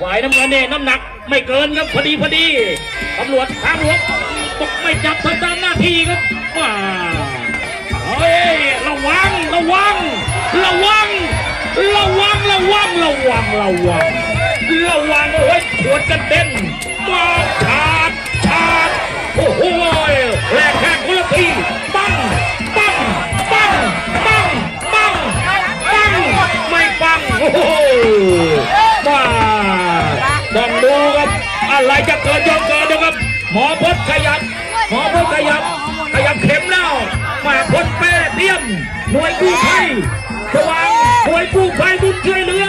ฝ่ายน้ำเงินเนี่ยน้ำหนักไม่เกินครับพอดีพอดีตำรวจทางหลวงบอกไม่จับทำตามหน้าที่ครับว้าเฮ้ยระวังระวัง ระวัง ระวังระวังระวังระวังระวังโอ้ยขวดกันเด็นมาขาดขา อะไรจะเกิดย่อมเกิดนะครับ หมอพดขยับ หมอพดขยับ ขยับเข็มแล้วมาพดแป้เตรียมหน่วยกู้ภัยสว่างหน่วยกู้ภัยบุญช่วยเหลือ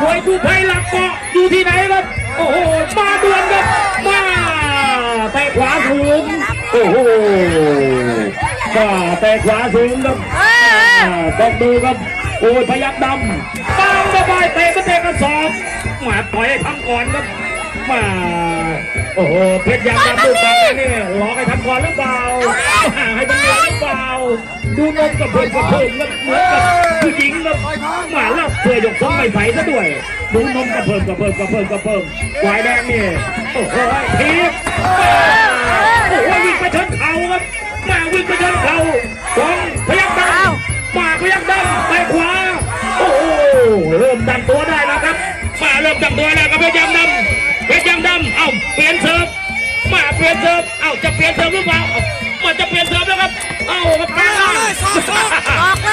หน่วยกู้ภัยหลักเกาะอยู่ที่ไหนครับ โอ้โห มาด่วนครับ มาแต่ขวาสูงโอ้โหก็แต่ขวาสูงครับต้องดูครับโอ้ยพยักดำปังระบายเตะก็เตะกระสอบมาปล่อยให้ทำก่อนครับมา โอ้โหเพชรยางดำดูต่อไปนี่หลอกให้ทำก่อนหรือเปล่าให้ทำก่อนหรือเปล่าดูนมกับเพื่อนกับเพื่อนครับเหมือนกับผู้หญิงครับมาล้วเพื่อยกทรงไม่ใส่ซะด้วยดูนมกับเพื่อนกับเพื่อนกับเพื่อนกับเพื่อนวายแดงนี่โอ้โหทีบโอ้โหวิ่งไปชนเขาครับมาวิ่งไปชนเขาของพยักดำมาพยักดำไปขวาโอ้โหเริ่มดันตัวได้แล้วครับมาเริ่มดันตัวแล้วครับเพชรยางดำ เพชรยางดำเอ้าเปลี่ยนเซิร์ฟมาเปลี่ยนเซิร์ฟเอ้าจะเปลี่ยนเซิร์ฟหรือเปล่าเอ้ามันจะเปลี่ยนเซิร์ฟแล้วครับเอ้าครับแปลงร่าง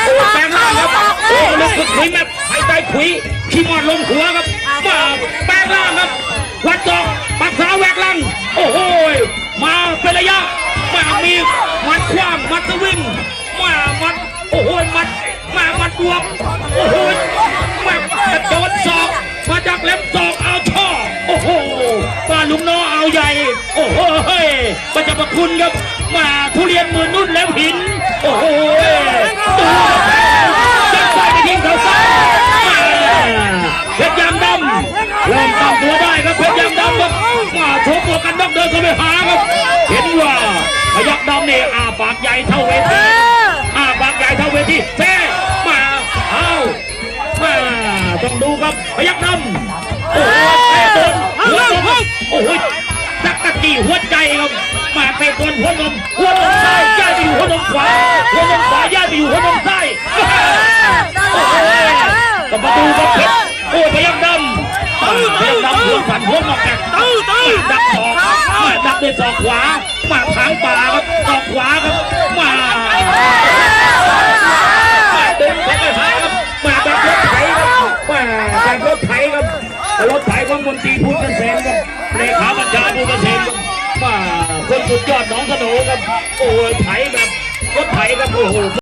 โอ้แปลงร่างครับโอ้ลูกขุดคุยแบบหายใจขุยขี้มอดลงหัวครับมาแปลงร่างครับวัดจอกปักษาแหวกลังโอ้โหมาเป็นระยะมามีมัดคว้างมัดสวิงมามัดโอ้โหมัดมามัดบวกโอ้โห ประจับประคุณครับมาทุเรียนมือนุ่นแล้วหิน โอ้โหดูจับใส่ไปทิ้งเขาซ้ายเพชรยางดำเริ่มตั้งตัวได้ครับเพชรยางดำครับมาชกตัวกันนอกเดินเข้าไปหาครับ เห็นว่าพยักดำนี่อาปากใหญ่เท่าเวทีอาปากใหญ่เท่าเวทีเซ่มาเอามาต้องดูครับพยักดำโอ้โหเตะโดนหัวโอ้โห จักตะกี้หัวใจครับมาเตะโดนหัวนมหัวนมซ้ายย้ายไปอยู่หัวนมขวาหัวนมขวาย้ายไปอยู่หัวนมซ้ายโอ้โหก็มาดูครับเพชรโอ้ยพยักดำพยักดำหัวสั่นหัวงอกแกดักศอกมาดักด้วยศอกขวามาทางป่าครับศอกขวาครับมามาดึงเข้าไปหาครับมาแบบรถไถครับมาแบบรถไถครับรถไถของมนตรีพุทธเกษ สุดยอดน้องสโหนครับ โอ้ยไถแบบรถไถครับโอ้โห